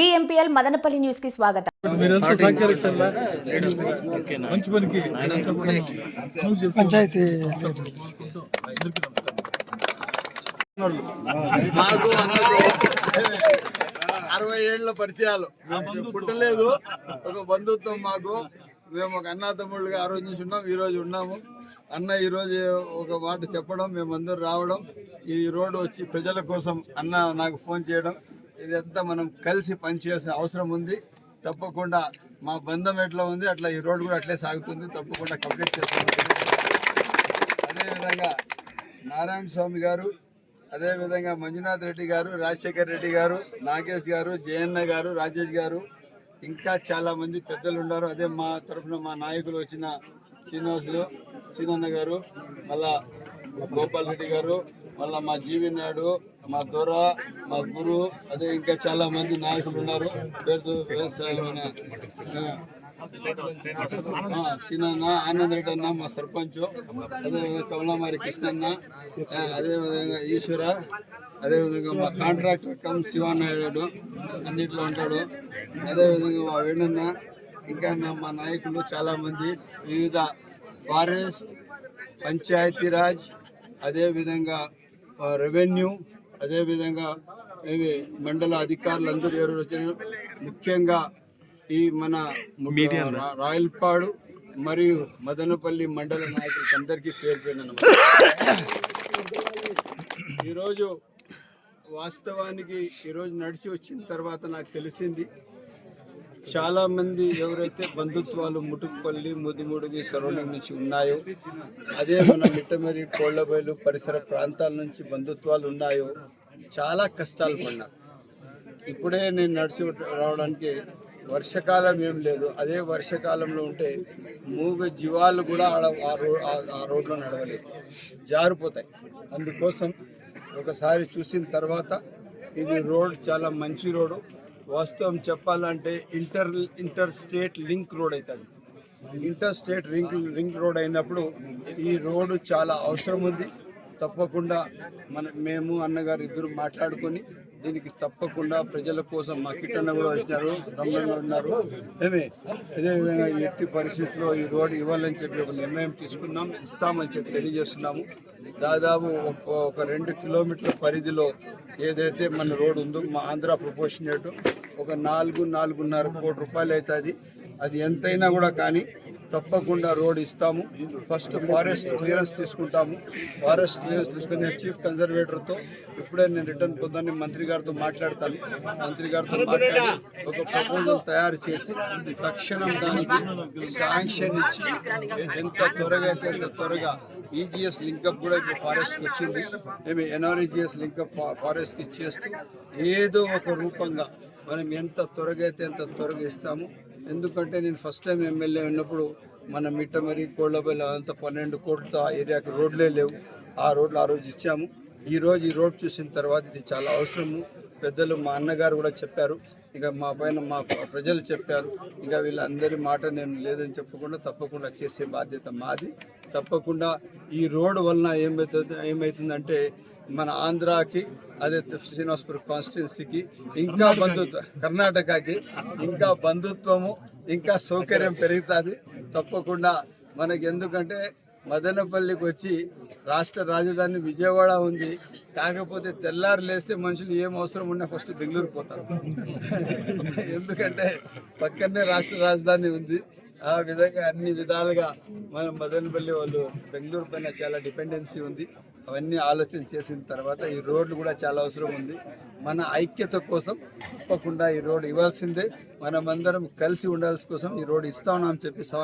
బిఎంపీఎల్ మదనపల్లి న్యూస్కి స్వాగతం మంచి పనికి పంచాయతీ అరవై ఏళ్ళ పరిచయాలు. పుట్టలేదు. ఒక బంధుత్వం మాకు. మేము ఒక అన్న తమ్ముళ్ళుగా ఆ రోజు నుంచి ఉన్నాం ఈ రోజు ఉన్నాము. అన్న ఈ రోజు ఒక మాట చెప్పడం మేమందరూ రావడం. ఈ రోడ్డు వచ్చి ప్రజల కోసం అన్న నాకు ఫోన్ చేయడం. ఇదంతా మనం కలిసి పనిచేయాల్సిన అవసరం ఉంది. తప్పకుండా మా బంధం ఎట్లా ఉంది అట్లా ఈ రోడ్డు కూడా అట్లే సాగుతుంది. తప్పకుండా కంప్లీట్ చేస్తాం. అదేవిధంగా నారాయణ స్వామి గారు అదేవిధంగా మంజునాథ్ రెడ్డి గారు రాజశేఖర్ రెడ్డి గారు నాగేష్ గారు జయన్న గారు రాజేష్ గారు ఇంకా చాలా మంది పెద్దలు ఉన్నారు. అదే మా తరఫున మా నాయకులు వచ్చిన శ్రీనివాసులు శ్రీనన్న గారు మళ్ళా గోపాల్ రెడ్డి గారు మళ్ళా మా జీవి నాయుడు మా దొర మా గురు అదే ఇంకా చాలా మంది నాయకులు ఉన్నారు. పేరు వ్యవసాయమైన సీనన్న ఆనంద్ రెడ్డి అన్న మా సర్పంచ్ అదేవిధంగా కమలామారి కృష్ణన్న అదేవిధంగా ఈశ్వర అదేవిధంగా మా కాంట్రాక్టర్ కమ్ శివానాయుడు అన్నిట్లో ఉంటాడు. అదేవిధంగా మా వేణన్న ఇంకా మా నాయకులు చాలామంది వివిధ ఫారెస్ట్ పంచాయతీరాజ్ అదేవిధంగా రెవెన్యూ అదేవిధంగా ఇవి మండల అధికారులు అందరూ ఎవరు వచ్చారు ముఖ్యంగా ఈ మన రాయలపాడు మరియు మదనపల్లి మండల నాయకులకి అందరికీ పేరు. ఈరోజు వాస్తవానికి ఈరోజు నడిచి వచ్చిన తర్వాత నాకు తెలిసింది చాలా మంది ఎవరైతే బంధుత్వాలు ముటుకుపల్లి ముదిముడిగి సరౌండింగ్ నుంచి ఉన్నాయో అదే మన మిట్టమరి కోళ్ళబయలు పరిసర ప్రాంతాల నుంచి బంధుత్వాలు ఉన్నాయో చాలా కష్టాలు పడినారు ఇప్పుడే నేను నడిచి రావడానికి వర్షకాలం ఏం లేదు. అదే వర్షకాలంలో ఉంటే మూగ జీవాలు కూడా ఆడ ఆ ఆ- ఆ రోడ్లో నడవలేదు. జారిపోతాయి. అందుకోసం ఒకసారి చూసిన తర్వాత ఇది రోడ్ చాలా మంచి రోడ్డు వాస్తవం చెప్పాలంటే inter inter state link road అవుతుంది. Inter state link link road అయినప్పుడు ఈ రోడ్డు చాలా అవసరం ఉంది. తప్పకుండా మన మేము అన్నగారు ఇద్దరు మాట్లాడుకొని దీనికి తప్పకుండా ప్రజల కోసం మా కిట్టన్న కూడా వచ్చినారు రమణ ఉన్నారు. ఏమే అదేవిధంగా ఈ ఎట్టి పరిస్థితిలో ఈ రోడ్డు ఇవ్వాలని చెప్పి ఒక నిర్ణయం తీసుకున్నాం ఇస్తామని చెప్పి తెలియజేస్తున్నాము. దాదాపు ఒక ఒక రెండు కిలోమీటర్ల పరిధిలో ఏదైతే మన రోడ్ ఉందో మా ఆంధ్ర ప్రపోర్షనేట్ ఒక నాలుగు నాలుగున్నర కోటి రూపాయలు అవుతుంది. అది ఎంతైనా కూడా కానీ తప్పకుండా రోడ్ ఇస్తాము. ఫస్ట్ ఫారెస్ట్ క్లియరెన్స్ తీసుకుంటాము. ఫారెస్ట్ క్లియరెన్స్ తీసుకుని నేను చీఫ్ కన్జర్వేటర్తో ఇప్పుడే నేను రిటర్న్ పొందని మంత్రి గారితో మాట్లాడతాను. మంత్రి గారితో మాట్లాడి ఒక ప్రపోజల్ తయారు చేసి తక్షణం దానికి శాంక్షన్ ఇచ్చి ఎంత త్వరగా అయితే అంత త్వరగా ఈజీఎస్ లింకప్ కూడా ఇప్పుడు ఫారెస్ట్కి వచ్చింది. మేము ఎన్ఆర్ఈజిఎస్ లింకప్ ఫారెస్ట్కి ఇచ్చేస్తూ ఏదో ఒక రూపంగా మనం ఎంత త్వరగా అయితే అంత త్వరగా ఇస్తాము. ఎందుకంటే నేను ఫస్ట్ టైం ఎమ్మెల్యే ఉన్నప్పుడు మన మిట్టమరి కోళ్ళబెల్ల అంతా పన్నెండు కోట్లతో ఆ ఏరియాకి రోడ్లే లేవు. ఆ రోడ్లు ఆ రోజు ఇచ్చాము. ఈరోజు ఈ రోడ్ చూసిన తర్వాత ఇది చాలా అవసరము. పెద్దలు మా అన్నగారు కూడా చెప్పారు. ఇక మా పైన మా ప్రజలు చెప్పారు. ఇక వీళ్ళందరి మాట నేను లేదని చెప్పకుండా తప్పకుండా చేసే బాధ్యత మాది. తప్పకుండా ఈ రోడ్డు వలన ఏమవుతుంది ఏమవుతుందంటే మన ఆంధ్రాకి అదే శ్రీనివాసపుర కాన్స్టిట్యున్సీకి ఇంకా బంధుత్వం కర్ణాటకకి ఇంకా బంధుత్వము ఇంకా సౌకర్యం పెరుగుతుంది. తప్పకుండా మనకి ఎందుకంటే మదనపల్లికి వచ్చి రాష్ట్ర రాజధాని విజయవాడ ఉంది. కాకపోతే తెల్లారు లేస్తే మనుషులు ఏం అవసరం ఉన్నా ఫస్ట్ బెంగళూరు పోతారు. ఎందుకంటే పక్కనే రాష్ట్ర రాజధాని ఉంది. ఆ విధంగా అన్ని విధాలుగా మన మదనపల్లి వాళ్ళు బెంగళూరు పైన చాలా డిపెండెన్సీ ఉంది. అవన్నీ ఆలోచన చేసిన తర్వాత ఈ రోడ్లు కూడా చాలా అవసరం ఉంది. మన ఐక్యత కోసం తప్పకుండా ఈ రోడ్ ఇవ్వాల్సిందే. మనమందరం కలిసి ఉండాల్సి కోసం ఈ రోడ్ ఇస్తా ఉన్నామని చెప్పి సభ